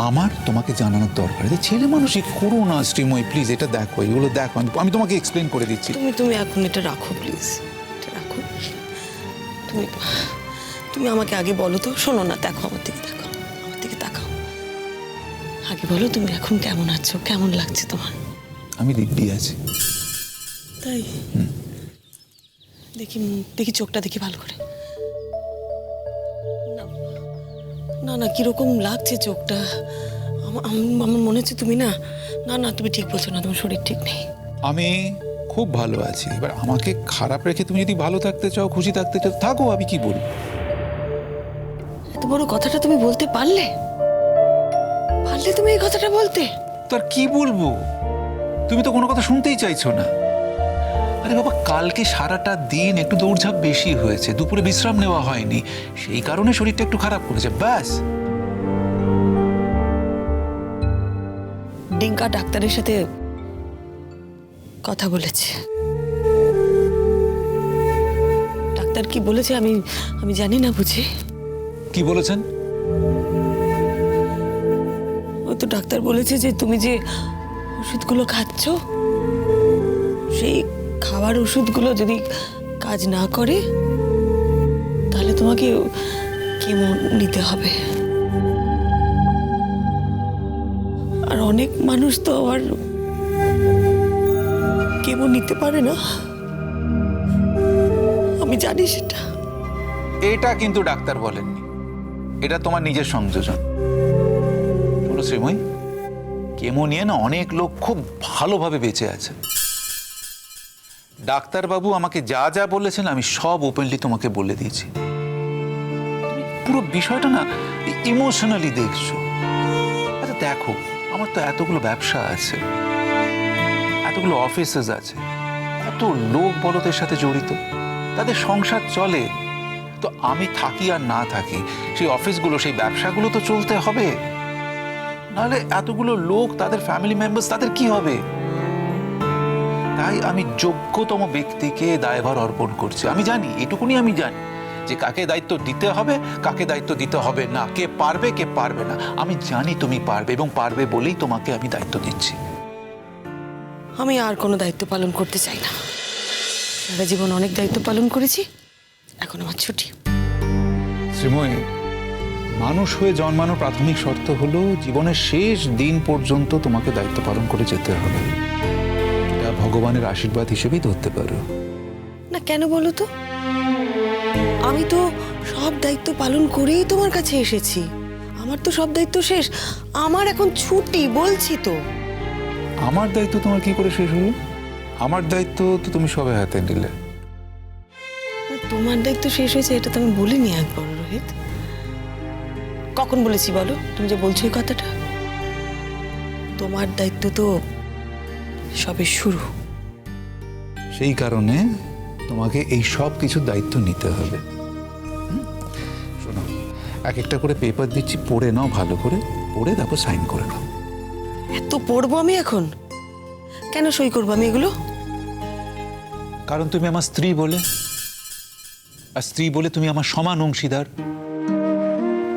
আমার তোমাকে জানানোর দরকার আছে ছেলে মানুষই করো না শ্রীময় প্লিজ এটা দেখো এগুলো দেখো। আমি- তোমাকে এক্সপ্লেন করে দিচ্ছি। তুমি তুমি এখন এটা রাখো প্লিজ এটা রাখো। তুমি তুমি আমাকে আগে বলো তো শোনো না দেখো আমার দিকে দেখো আমার দিকে তাকাও। আগে বলো তুমি এখন কেমন আছো কেমন লাগছে তোমার? আমি দিব্যি আছি। তাই? দেখি দেখি চোখটা দেখি ভালো করে। না না কীরকম লাগছে চোখটা? আমার মনে হচ্ছে তুমি না না না তুমি ঠিক বলছো না তোমার শরীর ঠিক নেই। আমি খুব ভালো আছি। এবার আমাকে খারাপ রেখে তুমি যদি ভালো থাকতে চাও খুশি থাকতে চাও থাকো আমি কি বলব? এত বড় কথাটা তুমি বলতে পারলে? পারলে তুমি এই কথাটা বলতে? তার কি বলব? তুমি তো কোনো কথা শুনতেই চাইছো না। আরে বাবা কালকে সারাটা দিন একটু দৌড়ঝাঁপ বেশি হয়েছে। দুপুরে বিশ্রাম নেওয়া হয়নি। সেই কারণে শরীরটা একটু খারাপ করেছে। ব্যাস। ডিঙ্কা ডাক্তারের সাথে কথা বলেছে। ডাক্তার কি বলেছে আমি আমি জানি না বুঝি। কি বলেছেন? ও তো ডাক্তার বলেছে যে তুমি যে ওষুধগুলো খাচ্ছ সেই খাবার ওষুধগুলো যদি কাজ না করে, তাহলে তোমাকে কেমো নিতে হবে? আর অনেক মানুষ তো আবার কেমো নিতে পারে না? আমি জানি সেটা। এটা কিন্তু ডাক্তার বলেননি। এটা তোমার নিজের সংযোজন। শ্রীময়ী, কেমো নিয়ে না অনেক লোক খুব ভালোভাবে বেঁচে আছে। ডাক্তারবাবু আমাকে যা যা বলেছেন, আমি সব ওপেনলি তোমাকে বলে দিয়েছি। পুরো বিষয়টা না ইমোশনালি দেখছ। আচ্ছা দেখো, আমার তো এতগুলো ব্যবসা আছে, এতগুলো অফিসেস আছে কত লোক বড়দের সাথে জড়িত, তাদের সংসার চলে। তো আমি থাকি আর না থাকি, সেই অফিসগুলো সেই ব্যবসাগুলো তো চলতে হবে। নাহলে এতগুলো লোক, তাদের ফ্যামিলি মেম্বার্স তাদের কি হবে? তাই আমি যোগ্যতম ব্যক্তিকে দায়ভার অর্পণ করছি। আমি জানি এটুকুনি আমি জানি যে কাকে দায়িত্ব দিতে হবে কাকে দায়িত্ব দিতে হবে না। কে পারবে কে পারবে না। আমি জানি তুমি পারবে এবং পারবে বলেই তোমাকে আমি দায়িত্ব দিচ্ছি। আমি আর কোনো দায়িত্ব পালন করতে চাই না। সারা জীবন অনেক দায়িত্ব পালন করেছি এখন আমার ছুটি। শ্রীময়ী মানুষ হয়ে জন্মানোর প্রাথমিক শর্ত হলো জীবনের শেষ দিন পর্যন্ত তোমাকে দায়িত্ব পালন করে যেতে হবে। ভগবানের আশীর্বাদ হিসেবেই ধরতে পারো। না কেন বলো তো? আমি তো সব দায়িত্ব পালন করেই তোমার কাছে এসেছি। আমার তো সব দায়িত্ব শেষ। আমার এখন ছুটি বলছি তো। আমার দায়িত্ব তোমার কি করে শেষ হলো? আমার দায়িত্ব তো তুমি সবে হাতে নিলে। তোমার দায়িত্ব শেষ হয়েছে এটা তো আমি বলিনি একবার রোহিত। কখন বলেছি বলো? তুমি যে বলছো এই কথাটা। তোমার দায়িত্ব তো সবে শুরু। সেই কারণে তোমাকে এই সব কিছুর দায়িত্ব নিতে হবে। শোনো এক একটা করে পেপার দিচ্ছি পড়ে নাও ভালো করে পড়ে তারপর সাইন করে নাও। এত পড়ব আমি এখন? কেন সই করব আমি এগুলো? কারণ তুমি আমার স্ত্রী বলে আর স্ত্রী বলে তুমি আমার সমান অংশীদার।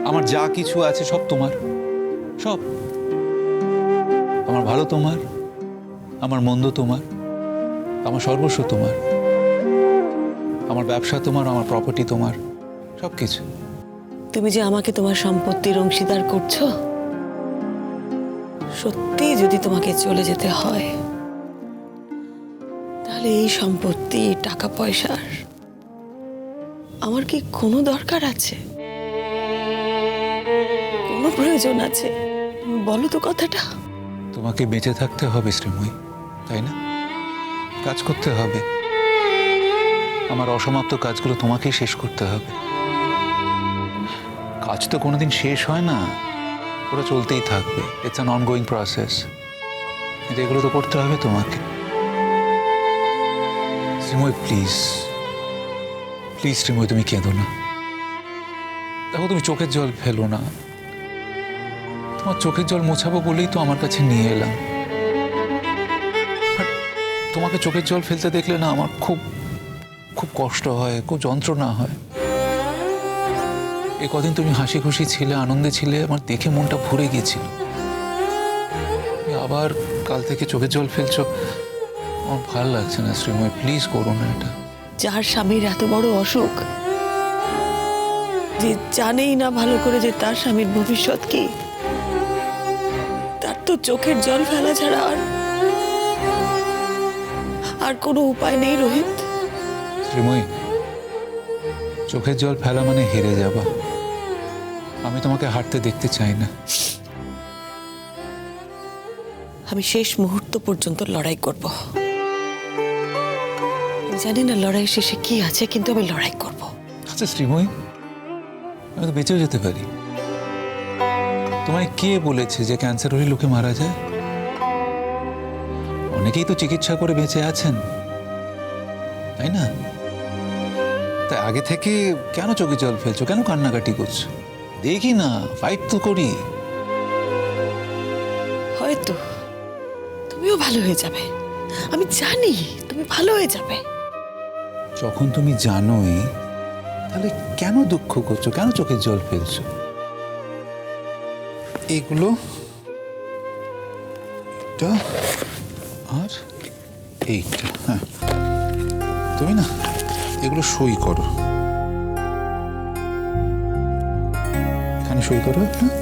আমার যা কিছু আছে সব তোমার সব। আমার ভালো তোমার আমার মন্দ তোমার আমার সর্বস্ব তোমার আমার ব্যবসা তোমার আমার প্রপার্টি তোমার সব কিছু তুমি যে আমাকে তোমার সম্পত্তির অংশীদার করছ সত্যি যদি তোমাকে চলে যেতে হয় তাহলে এই সম্পত্তি টাকা পয়সার আমার কি কোনো দরকার আছে? কোনো প্রয়োজন আছে? বলো তো কথাটা। তোমাকে বেঁচে থাকতে হবে শ্রীময়ী। তাই না? কাজ করতে হবে। আমার অসমাপ্ত কাজগুলো তোমাকেই শেষ করতে হবে। কাজ তো কোনোদিন শেষ হয় না। ওরা চলতেই থাকবে। ইটস অ্যান অনগোয়িং প্রসেস এগুলো তো করতে হবে তোমাকে। শ্রীময় প্লিজ প্লিজ শ্রীময়, তুমি কেঁদো না। দেখো, তুমি চোখের জল ফেলো না। তোমার চোখের জল মোছাবো বলেই তো আমার কাছে নিয়ে এলাম। তোমাকে চোখের জল ফেলতে দেখলে না আমার খুব খুব কষ্ট হয়, খুব যন্ত্রণা হয়। এ কদিন তুমি হাসি খুশি ছিলে, আনন্দে ছিলে, আমার দেখে মনটা ভরে গিয়েছিল। আবার কাল থেকে চোখের জল ফেলছো। আমার ভালো লাগছে না, শ্রীময় প্লিজ করো না এটা। যার স্বামীর এত বড় অসুখ, যে জানেই না ভালো করে যে তার স্বামীর ভবিষ্যৎ কি। তার তো চোখের জল ফেলা ছাড়া আর আর কোনো উপায় নেই রোহিত। শ্রীময়ী চোখের জল ফেলা মানে হেরে যাবা আমি তোমাকে হাঁটতে দেখতে চাই না। আমি শেষ মুহূর্ত পর্যন্ত লড়াই করব। জানি না লড়াই শেষে কি আছে কিন্তু আমি লড়াই করব। আচ্ছা শ্রীময়ী আমি তো বেঁচেও যেতে পারি। তোমায় কে বলেছে যে ক্যান্সার হলে লোকে মারা যায়? অনেকেই তো চিকিৎসা করে বেঁচে আছেন। তাই না? তাই আগে থেকে কেন চোখে জল ফেলছো? কেন কান্নাকাটি করছ? দেখি না ফাইট তো করি। হয়তো তুমিও ভালো হয়ে যাবে। আমি জানি তুমি ভালো হয়ে যাবে। যখন তুমি জানোই তাহলে কেন দুঃখ করছ? কেন চোখের জল ফেলছো? এগুলো এটা আর? এইটা হ্যাঁ। তুমি না এগুলো সই করো। এখানে সই করো হ্যাঁ।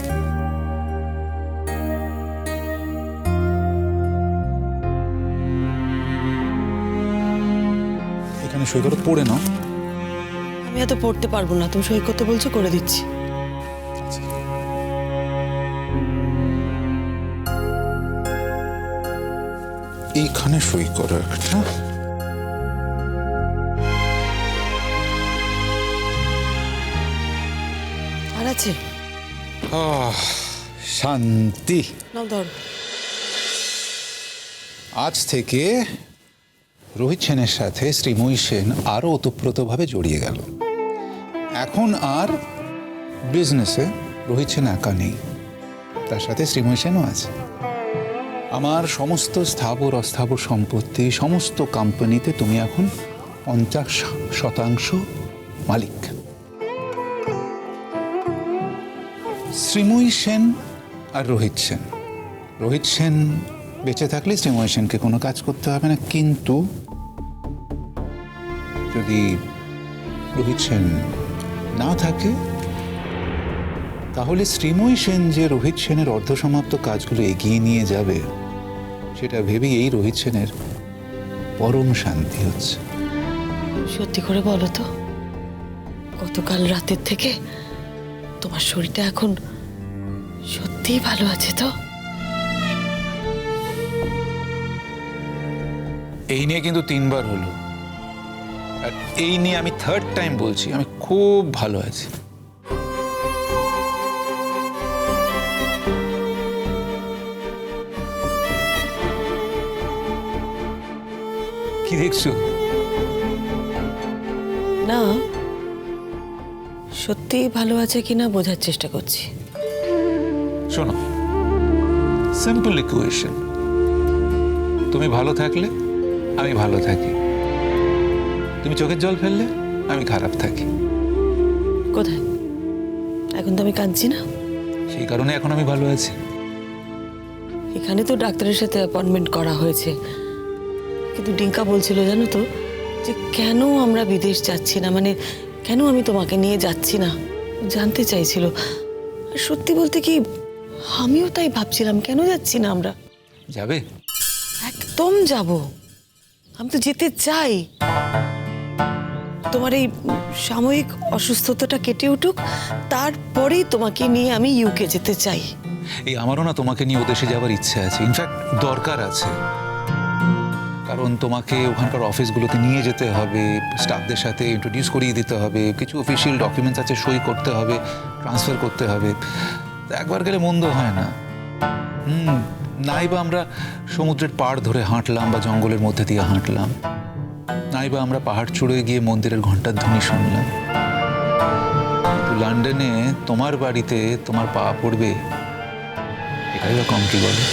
এখানে সই করো, পড়ে নাও। আমি এত পড়তে পারব না। তুমি সই করতে বলছো, করে দিচ্ছি। এইখানে সই করো একটা। আর আছে? আহ, শান্তি। নাও ধর। আজ থেকে রোহিত সেনের সাথে শ্রীময়ী সেন আরও ওতপ্রোতভাবে জড়িয়ে গেল। এখন আর বিজনেসে রোহিত সেন একা নেই। তার সাথে শ্রীময়ী সেনও আছে। আমার সমস্ত স্থাবর অস্থাবর সম্পত্তি সমস্ত কোম্পানিতে তুমি এখন পঞ্চাশ শতাংশ মালিক। শ্রীময়ী সেন আর রোহিত সেন। রোহিত সেন বেঁচে থাকলে শ্রীময় সেনকে কোনো কাজ করতে হবে না, কিন্তু যদি রোহিত সেন না থাকে তাহলে শ্রীময় সেন যে রোহিত সেনের অর্ধসমাপ্ত কাজগুলো এগিয়ে নিয়ে যাবে সেটা ভেবেই এই রোহিত সেনের পরম শান্তি হচ্ছে। সত্যি করে বলো তো গতকাল রাতের থেকে তোমার শরীরটা এখন সত্যিই ভালো আছে তো? এই নিয়ে কিন্তু তিনবার হলো। আর এই নিয়ে আমি থার্ড টাইম বলছি আমি খুব ভালো আছি। কি দেখছ? না। সত্যি ভালো আছে কিনা বোঝার চেষ্টা করছি। শোনো সিম্পল ইকুয়েশন তুমি ভালো থাকলে আমি ভালো থাকি। তুমি চোখের জল ফেললে আমি খারাপ থাকি। কোথায়? এখন তো আমি কাঁদছি না? সেই কারণে এখন আমি ভালো আছি। এখানে তো ডাক্তারের সাথে অ্যাপয়েন্টমেন্ট করা হয়েছে। কিন্তু ডিঙ্কা বলছিল জানো তো যে কেন আমরা বিদেশ যাচ্ছি না? মানে কেন আমি তোমাকে নিয়ে যাচ্ছি না? জানতে চাইছিল। আর সত্যি বলতে কি আমিও তাই ভাবছিলাম কেন যাচ্ছি না আমরা? যাবে? একদম যাব। আমি তো যেতে চাই। তোমার এই সাময়িক অসুস্থতাটা কেটে উঠুক তারপরেই তোমাকে নিয়ে আমি ইউকে যেতে চাই। এই আমারও না তোমাকে নিয়ে ওদেশে যাওয়ার ইচ্ছে আছে। ইনফ্যাক্ট দরকার আছে। কারণ তোমাকে ওখানকার অফিসগুলোতে নিয়ে যেতে হবে স্টাফদের সাথে ইন্ট্রোডিউস করিয়ে দিতে হবে কিছু অফিসিয়াল ডকুমেন্টস আছে সই করতে হবে ট্রান্সফার করতে হবে। একবার গেলে মন্দ হয় না। হুম নাই বা আমরা সমুদ্রের পাড় ধরে হাঁটলাম বা জঙ্গলের মধ্যে দিয়ে হাঁটলাম। নাই বা আমরা পাহাড় চড়ে গিয়ে মন্দিরের ঘণ্টার ধ্বনি শুনলাম। লন্ডনে তোমার বাড়িতে তোমার পা পড়বে এটাই বা কম কি বলো?